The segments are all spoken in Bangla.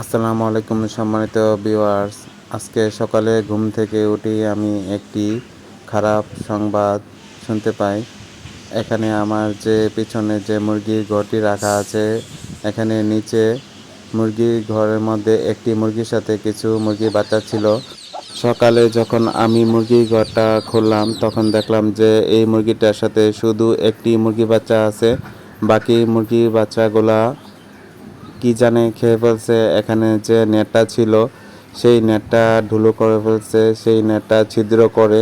আসসালামু আলাইকুম সম্মানিত ভিউয়ার্স। আজকে সকালে ঘুম থেকে উঠে আমি একটি খারাপ সংবাদ শুনতে পাই। এখানে আমার যে পিছনে যে মুরগির ঘরটি রাখা আছে, এখানে নিচে মুরগির ঘরের মধ্যে একটি মুরগির সাথে কিছু মুরগি বাচ্চা ছিল। সকালে যখন আমি মুরগির ঘরটা খুললাম, তখন দেখলাম যে এই মুরগিটার সাথে শুধু একটি মুরগি বাচ্চা আছে। বাকি মুরগির বাচ্চাগুলা কি জানে খেয়ে ফেলছে, এখানে যে নেটটা ছিল, সেই নেটটা ঢুলো করে ফেলছে, সেই নেটটা ছিদ্র করে,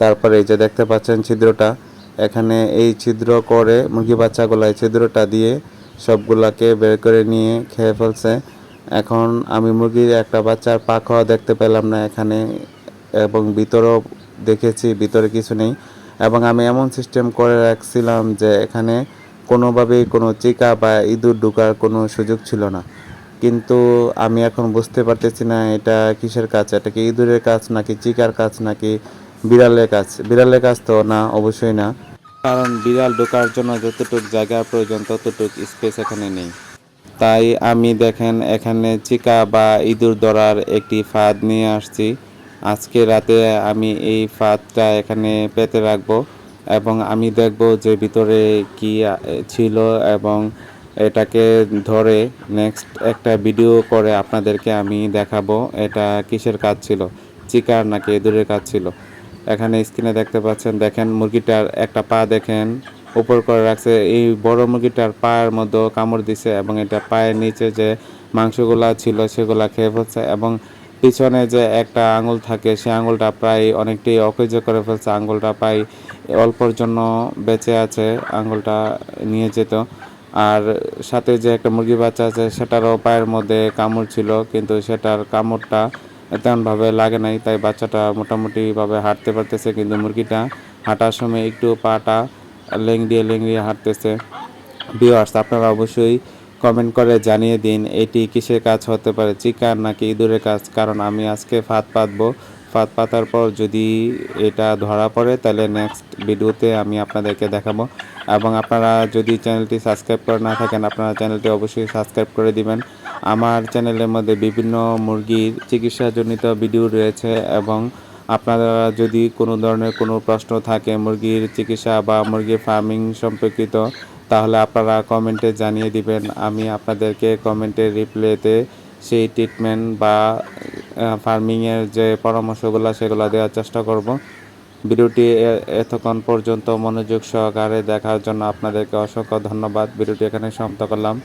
তারপরে এই যে দেখতে পাচ্ছেন ছিদ্রটা, এখানে এই ছিদ্র করে মুরগি বাচ্চাগুলো এই ছিদ্রটা দিয়ে সবগুলাকে বের করে নিয়ে খেয়ে ফেলছে। এখন আমি মুরগির একটা বাচ্চার পা খাওয়া দেখতে পেলাম না এখানে, এবং ভিতরেও দেখেছি, ভিতরে কিছু নেই, এবং আমি এমন সিস্টেম করে রাখছিলাম যে এখানে কোনোভাবেই কোনো চিকা বা ইঁদুর ঢোকার কোনো সুযোগ ছিল না। কিন্তু আমি এখন বুঝতে পারতেছি না এটা কিসের কাজ? এটা কি ইঁদুরের কাজ নাকি চিকার কাজ নাকি বিড়ালের কাজ? বিড়ালের কাজ তো না, অবশ্যই না। কারণ বিড়াল ঢোকার জন্য যতটুকু জায়গার প্রয়োজন, ততটুকু স্পেস এখানে নেই। তাই আমি দেখেন, এখানে চিকা বা ইঁদুর ধরার একটি ফাঁদ নিয়ে আসছি। আজকে রাতে আমি এই ফাঁদটা এখানে পেতে রাখব। এবং আমি দেখব যে ভিতরে কি ছিল এবং এটাকে ধরে নেক্সট একটা ভিডিও করে আপনাদেরকে আমি দেখাবো এটা কিসের কাজ ছিল, চিকার নাকি ইঁদুরের কাজ ছিল। এখানে স্ক্রিনে দেখতে পাচ্ছেন, দেখেন মুরগিটার একটা পা দেখেন, উপর করে রাখছে, এই বড় মুরগিটার পায়ের মধ্যে কামড় দিছে এবং এটা পায়ের নিচে যে মাংসগুলা ছিল সেগুলা খেয়ে ফেলছে এবং পিছনে যে একটা আঙুল থাকে সেই আঙুলটা প্রায় অনেকটাই অকেজ করে ফেলছে। আঙুলটা প্রায় অল্পর জন্য বেঁচে আছে আঙুলটা নিয়ে যেত। আর সাথে যে একটা মুরগি বাচ্চা আছে, সেটারও পায়ের মধ্যে কামড় ছিল, কিন্তু সেটার কামড়টা তেমনভাবে লাগে নাই, তাই বাচ্চাটা মোটামুটিভাবে হাঁটতে পারতেছে, কিন্তু মুরগিটা হাঁটার সময় একটু পাটা লেংড়িয়ে লেংড়িয়ে হাঁটতেছে। ভিউয়ার্স আপনারা অবশ্যই কমেন্ট করে জানিয়ে দিন, এটি কিসের কাজ হতে পারে, চিকার নাকি ইঁদুরের কাজ? কারণ আমি আজকে ফাঁদ পাতবো। ফাঁদ পাতার পর যদি এটা ধরা পড়ে, তাহলে নেক্সট ভিডিওতে আমি আপনাদেরকে দেখাবো। এবং আপনারা যদি চ্যানেলটি সাবস্ক্রাইব করে না থাকেন, আপনারা চ্যানেলটি অবশ্যই সাবস্ক্রাইব করে দিবেন। আমার চ্যানেলের মধ্যে বিভিন্ন মুরগির চিকিৎসাজনিত ভিডিও রয়েছে এবং আপনারা যদি কোনো ধরনের কোনো প্রশ্ন থাকে মুরগির চিকিৎসা বা মুরগির ফার্মিং সম্পর্কিত, তাহলে আপনারা কমেন্টে জানিয়ে দিবেন। আমি আপনাদেরকে কমেন্টে রিপ্লাইতে সেই ট্রিটমেন্ট বা ফার্মিংয়ের যে পরামর্শগুলো সেগুলো দেওয়ার চেষ্টা করব। ভিডিওটি এতক্ষণ পর্যন্ত মনোযোগ সহকারে দেখার জন্য আপনাদেরকে অসংখ্য ধন্যবাদ। ভিডিওটি এখানে সমাপ্ত করলাম।